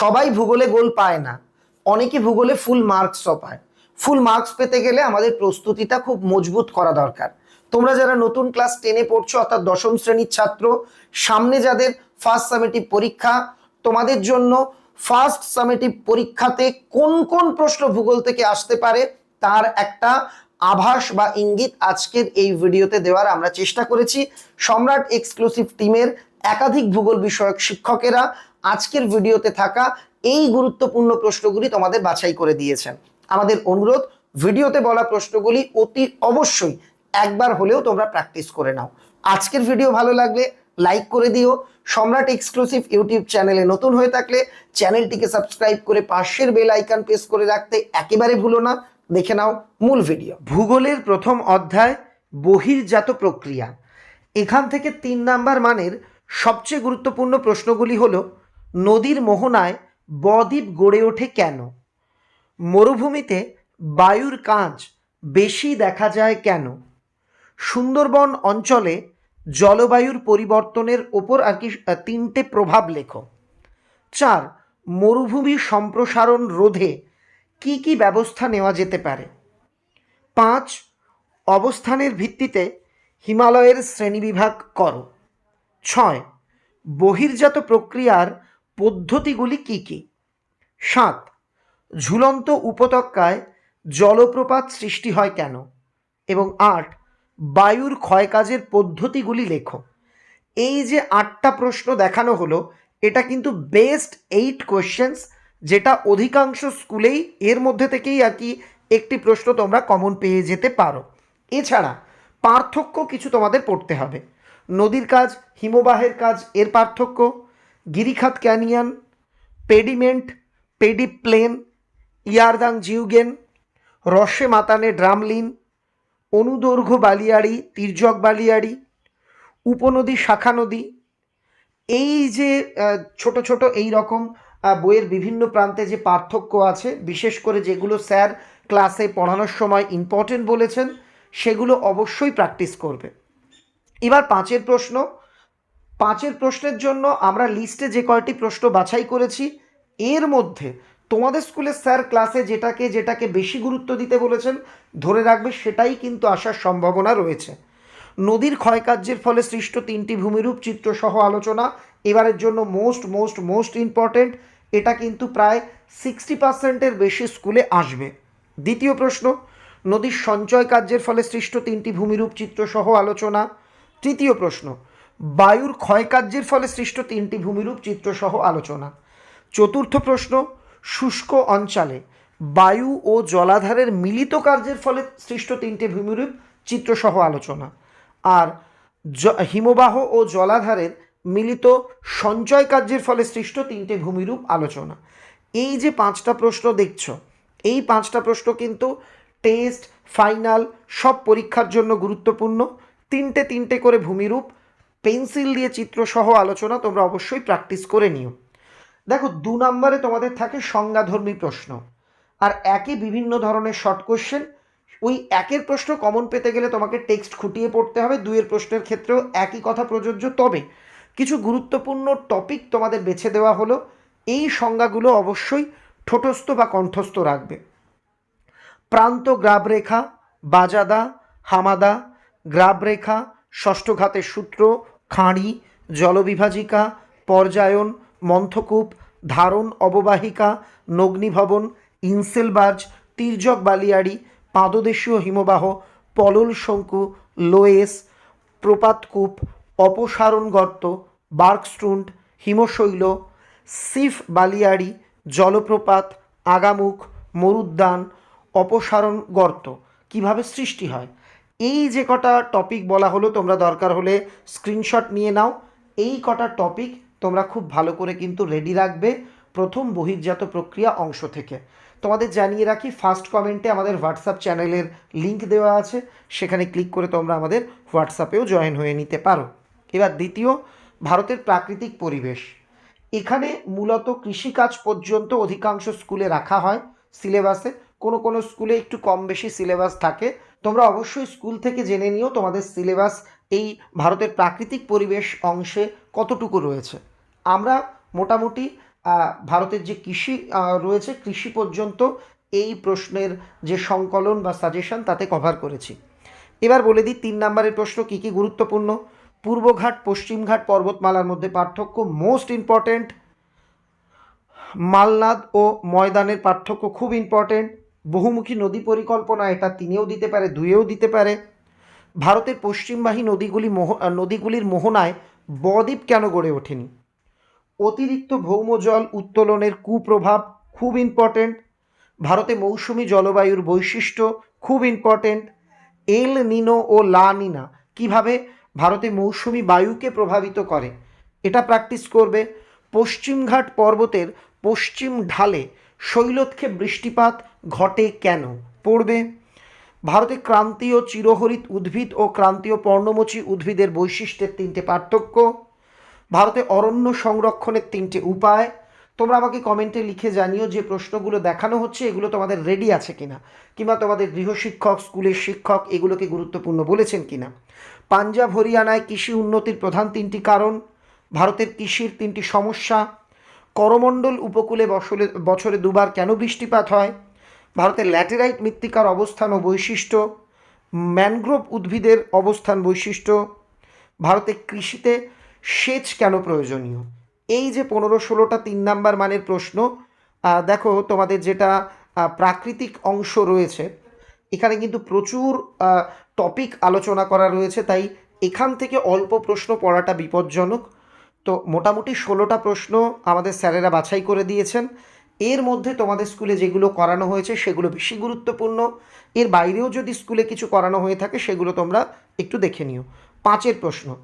সবাই ভূগোলে গোল পায় না। অনেকে ভূগোলে ফুল মার্কসও পায়। ফুল মার্কস পেতে গেলে আমাদের প্রস্তুতিটা খুব মজবুত করা দরকার। তোমরা যারা নতুন ক্লাস টেনে পড়ছো, অর্থাৎ দশম শ্রেণির ছাত্র, সামনে যাদের ফার্স্ট সামেটিভ পরীক্ষা, তোমাদের জন্য ফার্স্ট সামেটিভ পরীক্ষাতে কোন কোন প্রশ্ন ভূগোল থেকে আসতে পারে, তার একটা আভাস বা ইঙ্গিত আজকের এই ভিডিওতে দেওয়ার আমরা চেষ্টা করেছি। সম্রাট এক্সক্লুসিভ টিমের একাধিক ভূগোল বিষয়ক শিক্ষকেরা আজকের ভিডিওতে থাকা এই গুরুত্বপূর্ণ প্রশ্নগুলি তোমাদের বাছাই করে দিয়েছেন। আমাদের অনুরোধ, ভিডিওতে বলা প্রশ্নগুলি অতি অবশ্যই একবার হলেও তোমরা প্র্যাকটিস করে নাও। আজকের ভিডিও ভালো লাগলে লাইক করে দিও। সম্রাট এক্সক্লুসিভ ইউটিউব চ্যানেলে নতুন হয়ে থাকলে চ্যানেলটিকে সাবস্ক্রাইব করে পাশের বেল আইকন প্রেস করে রাখতে একেবারে ভুলো না। দেখে নাও মূল ভিডিও ভূগোলের প্রথম অধ্যায়, বহির্জাত প্রক্রিয়া। এখান থেকে তিন নাম্বার মানের সবচেয়ে গুরুত্বপূর্ণ প্রশ্নগুলি হলো নদীর মোহনায় বদ্বীপ গড়ে ওঠে কেন? মরুভূমিতে বায়ুর কাঁচ বেশি দেখা যায় কেন? সুন্দরবন অঞ্চলে জলবায়ুর পরিবর্তনের ওপর আর কি তিনটে প্রভাব লেখো। চার, মরুভূমি সম্প্রসারণ রোধে কি কি ব্যবস্থা নেওয়া যেতে পারে? পাঁচ, অবস্থানের ভিত্তিতে হিমালয়ের শ্রেণীবিভাগ করো। ছয়, বহির্জাত প্রক্রিয়ার পদ্ধতিগুলি কি কি? সাত, ঝুলন্ত উপত্যকায় জলপ্রপাত সৃষ্টি হয় কেন? এবং আট, বায়ুর ক্ষয়কাজের পদ্ধতিগুলি লেখো। এই যে আটটা প্রশ্ন দেখানো হলো, এটা কিন্তু বেস্ট এইট কোয়েশ্চেন্স, যেটা অধিকাংশ স্কুলেই এর মধ্যে থেকেই আর কি একটি প্রশ্ন তোমরা কমন পেয়ে যেতে পারো। এছাড়া, পার্থক্য কিছু তোমাদের পড়তে হবে। নদীর কাজ, হিমবাহের কাজ, এর পার্থক্য গিরিখাত canyon, pediment, pediplain, yardang zeugen, roche moutonnee drumlin, অনুদৈর্ঘ্য বালিয়াড়ি, তির্যক বালিয়াড়ি, উপনদী শাখা নদী। এই যে ছোট ছোট এই রকম বইয়ের বিভিন্ন প্রান্তে যে পার্থক্য আছে, বিশেষ করে যেগুলো স্যার ক্লাসে পড়ানোর সময় ইম্পর্টেন্ট বলেছেন, সেগুলো অবশ্যই প্র্যাকটিস করবে। এবার পাঁচের প্রশ্ন পাঁচের প্রশ্নের জন্য আমরা লিস্টে যে কয়টি প্রশ্ন বাছাই করেছি, এর মধ্যে তোমাদের স্কুলের স্যার ক্লাসে যেটাকে যেটাকে বেশি গুরুত্ব দিতে বলেছেন, ধরে রাখবে সেটাই কিন্তু আসার সম্ভাবনা রয়েছে। নদীর ক্ষয়কার্যের ফলে সৃষ্ট তিনটি ভূমিরূপ চিত্রসহ আলোচনা, এবারের জন্য মোস্ট মোস্ট মোস্ট ইম্পর্ট্যান্ট এটা কিন্তু প্রায় সিক্সটি পার্সেন্টের বেশি স্কুলে আসবে। দ্বিতীয় প্রশ্ন, নদীর সঞ্চয় কার্যের ফলে সৃষ্ট তিনটি ভূমিরূপ চিত্রসহ আলোচনা। তৃতীয় প্রশ্ন বায়ুর ক্ষয়কার্যের ফলে সৃষ্ট তিনটি ভূমিরূপ চিত্রসহ আলোচনা। চতুর্থ প্রশ্ন, শুষ্ক অঞ্চলে বায়ু ও জলাধারের মিলিত কার্যের ফলে সৃষ্ট তিনটি ভূমিরূপ চিত্রসহ আলোচনা। আর হিমবাহ ও জলাধারের মিলিত সঞ্চয় কার্যের ফলে সৃষ্ট তিনটে ভূমিরূপ আলোচনা। এই যে পাঁচটা প্রশ্ন দেখছ, এই পাঁচটা প্রশ্ন কিন্তু টেস্ট, ফাইনাল সব পরীক্ষার জন্য গুরুত্বপূর্ণ। তিনটে তিনটে করে ভূমিরূপ পেন্সিল দিয়ে চিত্রসহ আলোচনা তোমরা অবশ্যই প্র্যাকটিস করে নিও। দেখো, দু নম্বরে তোমাদের থাকে সংজ্ঞাধর্মী প্রশ্ন। আর একে বিভিন্ন ধরনের শর্ট কোশ্চেন ওই একের প্রশ্ন কমন পেতে গেলে তোমাকে টেক্সট খুঁটিয়ে পড়তে হবে, দুইয়ের প্রশ্নের ক্ষেত্রেও একই কথা প্রযোজ্য। তবে কিছু গুরুত্বপূর্ণ টপিক তোমাদের বেছে দেওয়া হলো, এই সংজ্ঞাগুলো অবশ্যই ঠোঁটস্থ বা কণ্ঠস্থ রাখবে। প্রান্ত গ্রাবরেখা, বাজাদা, হামাদা, গ্রাবরেখা ষষ্ঠঘাতের সূত্র, খাঁড়ি, জলবিভাজিকা, পর্যায়ন, মন্থকূপ, ধারণ অববাহিকা, নগ্নিভবন, ইনসেলবার্জ, তির্যক বালিয়াড়ি, পাদদেশীয় হিমবাহ, পলল শঙ্কু, লোয়েস, প্রপাতকূপ অপসারণ গর্ত বার্কস্ট্রুন্ড হিমশৈল, সিফ বালিয়াড়ি, জলপ্রপাত, আগামুখ, মরুদ্যান অপসারণ গর্ত কীভাবে সৃষ্টি হয়? এই যে কটা টপিক বলা হলো, তোমরা দরকার হলে স্ক্রিনশট নিয়ে নাও। এই কটা টপিক তোমরা খুব ভালো করে কিন্তু রেডি রাখবে প্রথম বহির্জাত প্রক্রিয়া অংশ থেকে। তোমাদের জানিয়ে রাখি ফার্স্ট কমেন্টে আমাদের হোয়াটসঅ্যাপ চ্যানেলের লিংক দেওয়া আছে। সেখানে ক্লিক করে তোমরা আমাদের হোয়াটসঅ্যাপেও জয়েন হয়ে নিতে পারো। এবার দ্বিতীয়, ভারতের প্রাকৃতিক পরিবেশ। এখানে মূলত কৃষিকাজ পর্যন্ত অধিকাংশ স্কুলে রাখা হয়, সিলেবাসে। কোনো কোনো স্কুলে একটু কম বেশি সিলেবাস থাকে। তোমরা অবশ্যই স্কুল থেকে জেনে নিও তোমাদের সিলেবাস এই ভারতের প্রাকৃতিক পরিবেশ অংশে কতটুকু রয়েছে। আমরা মোটামুটি ভারতের যে কৃষি রয়েছে কৃষি পর্যন্ত এই প্রশ্নের যে সংকলন বা সাজেশন তাতে কভার করেছি। এবার বলে দিই, তিন নম্বরের প্রশ্ন কী কী গুরুত্বপূর্ণ? পূর্বঘাট, পশ্চিমঘাট পর্বতমালার মধ্যে পার্থক্য মোস্ট ইম্পর্ট্যান্ট মালনাদ ও ময়দানের পার্থক্য খুব ইম্পর্ট্যান্ট বহুমুখী নদী পরিকল্পনা এটা তিনেও দিতে পারে দুয়েও দিতে পারে। ভারতের পশ্চিমবাহী নদীগুলি মোহ নদীগুলির মোহনায় বদ্বীপ কেন গড়ে ওঠেনি? অতিরিক্ত ভৌমজল উত্তোলনের কুপ্রভাব খুব ইম্পর্ট্যান্ট ভারতে মৌসুমি জলবায়ুর বৈশিষ্ট্য খুব ইম্পর্ট্যান্ট এল নিনো ও লা নিনা কীভাবে ভারতে মৌসুমি বায়ুকে প্রভাবিত করে, এটা প্র্যাকটিস করবে। পশ্চিমঘাট পর্বতের পশ্চিম ঢালে শৈলক্ষে বৃষ্টিপাত ঘটে কেন? পড়বে, ভারতে ক্রান্তীয় চিরহরিত উদ্ভিদ ও ক্রান্তীয় পর্ণমোচী উদ্ভিদের বৈশিষ্ট্যের তিনটে পার্থক্য, ভারতে অরণ্য সংরক্ষণের তিনটে উপায়। তোমরা আমাকে কমেন্টে লিখে জানিও যে প্রশ্নগুলো দেখানো হচ্ছে, এগুলো তোমাদের রেডি আছে কিনা, কিংবা তোমাদের গৃহশিক্ষক, স্কুলের শিক্ষক এগুলোকে গুরুত্বপূর্ণ বলেছেন কিনা। পাঞ্জাব, হরিয়ানায় কৃষি উন্নতির প্রধান তিনটি কারণ, ভারতের কৃষির তিনটি সমস্যা, করমণ্ডল উপকূলে বছরে বছরে দুবার কেন বৃষ্টিপাত হয় ভারতের ল্যাটেরাইট মৃত্তিকার অবস্থান ও বৈশিষ্ট্য, ম্যানগ্রোভ উদ্ভিদের অবস্থান বৈশিষ্ট্য, ভারতে কৃষিতে সেচ কেন প্রয়োজনীয়? এই যে পনেরো ষোলোটা তিন নাম্বার মানের প্রশ্ন দেখো তোমাদের যেটা প্রাকৃতিক অংশ রয়েছে, এখানে কিন্তু প্রচুর টপিক আলোচনা করা রয়েছে, তাই এখান থেকে অল্প প্রশ্ন পড়াটা বিপজ্জনক। তো মোটামুটি ষোলোটা প্রশ্ন আমাদের স্যারেরা বাছাই করে দিয়েছেন। এর মধ্যে তোমাদের স্কুলে যেগুলো করানো হয়েছে সেগুলো বেশি গুরুত্বপূর্ণ। এর বাইরেও যদি স্কুলে কিছু করানো হয়ে থাকে সেগুলো তোমরা একটু দেখে নিও। পাঁচের প্রশ্ন,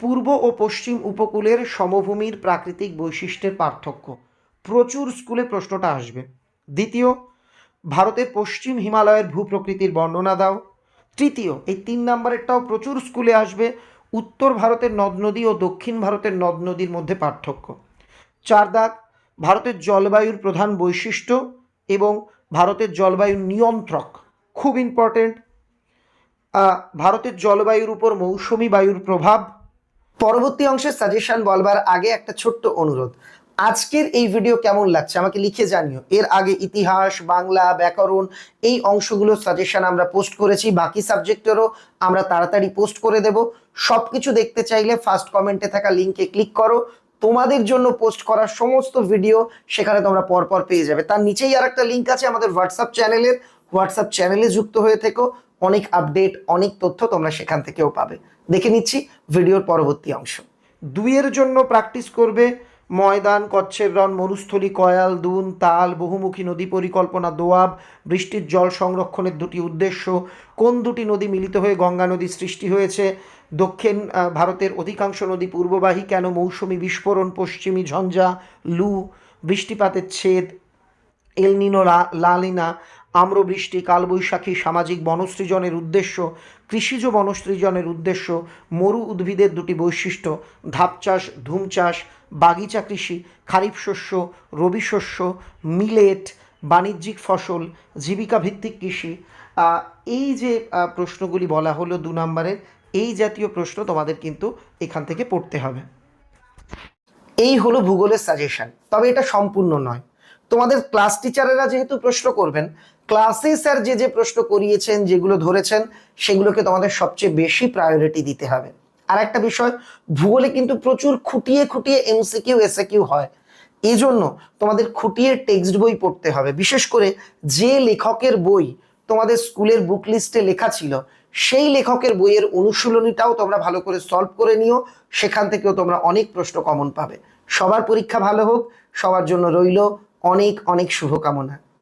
পূর্ব ও পশ্চিম উপকূলের সমভূমির প্রাকৃতিক বৈশিষ্ট্যের পার্থক্য। প্রচুর স্কুলে প্রশ্নটা আসবে। দ্বিতীয়, ভারতের পশ্চিম হিমালয়ের ভূপ্রকৃতির বর্ণনা দাও। তৃতীয়, এই তিন নম্বরেরটাও প্রচুর স্কুলে আসবে। উত্তর ভারতের নদ নদী ও দক্ষিণ ভারতের নদ নদীর মধ্যে পার্থক্য। চার দাগ ভারতের জলবায়ুর প্রধান বৈশিষ্ট্য এবং ভারতের জলবায়ু নিয়ন্ত্রক খুব ইম্পর্টেন্ট ভারতের জলবায়ুর উপর মৌসুমি বায়ুর প্রভাব। পরবর্তী অংশের সাজেশন বলবার আগে একটা ছোট্ট অনুরোধ। আজকের এই ভিডিও কেমন লাগছে আমাকে লিখে জানিও। এর আগে ইতিহাস, বাংলা, ব্যাকরণ, এই অংশগুলো সাজেশন আমরা পোস্ট করেছি। বাকি সাবজেক্টেরও আমরা তাড়াতাড়ি পোস্ট করে দেব। সব কিছু দেখতে চাইলে ফার্স্ট কমেন্টে থাকা লিঙ্কে ক্লিক করো। তোমাদের জন্য পোস্ট করা সমস্ত ভিডিও সেখানে তোমরা পরপর পেয়ে যাবে। তার নিচেই আর একটা লিঙ্ক আছে আমাদের হোয়াটসঅ্যাপ চ্যানেলের হোয়াটসঅ্যাপ চ্যানেলে যুক্ত হয়ে থেকো। অনেক আপডেট অনেক তথ্য তোমরা সেখান থেকেও পাবে। দেখে নিচ্ছি ভিডিওর পরবর্তী অংশ। দুইয়ের জন্য প্র্যাকটিস করবে ময়দান, কচ্ছের রন মরুস্থলী, কয়াল, দুন, তাল, বহুমুখী নদী পরিকল্পনা, দোয়াব, বৃষ্টির জল সংরক্ষণের দুটি উদ্দেশ্য। কোন দুটি নদী মিলিত হয়ে গঙ্গা নদী সৃষ্টি হয়েছে? দক্ষিণ ভারতের অধিকাংশ নদী পূর্ববাহী কেন মৌসুমি বিস্ফোরণ, পশ্চিমী ঝঞ্ঝা, লু, বৃষ্টিপাতের ছেদ, এলনিনো লালিনা আম্রবৃষ্টি কালবৈশাখী সামাজিক বনসৃজনের উদ্দেশ্য, কৃষিজ বনসৃজনের উদ্দেশ্য, মরু উদ্ভিদের দুটি বৈশিষ্ট্য ধাপ চাষ ধুম চাষ বাগিচা কৃষি, খারিফ শস্য, রবি শস্য, মিলেট, বাণিজ্যিক ফসল জীবিকা ভিত্তিক কৃষি এই যে প্রশ্নগুলি বলা হলো দু নম্বরের, এই জাতীয় প্রশ্ন তোমাদের কিন্তু এখান থেকে পড়তে হবে। এই হলো ভূগোলের সাজেশন তবে এটা সম্পূর্ণ নয়। তোমাদের ক্লাস টিচারেরা যেহেতু প্রশ্ন করবেন ক্লাসে স্যার যে যে প্রশ্ন করিয়েছেন, যেগুলো ধরেছেন, সেগুলোকে তোমাদের সবচেয়ে বেশি প্রায়োরিটি দিতে হবে। আর একটা বিষয়, ভূগোলে কিন্তু প্রচুর খুঁটিয়ে খুঁটিয়ে এমসিকিউ এসএকিউ হয়। এই জন্য তোমাদের খুঁটিয়ে টেক্সট বই পড়তে হবে। বিশেষ করে যে লেখকের বই তোমাদের স্কুলের বুক লিস্টে লেখা ছিল, সেই লেখকের বইয়ের অনুশীলনীটাও তোমরা ভালো করে সলভ করে নিও। সেখান থেকেও তোমরা অনেক প্রশ্ন কমন পাবে। সবার পরীক্ষা ভালো হোক, সবার জন্য রইল। অনেক অনেক শুভকামনা।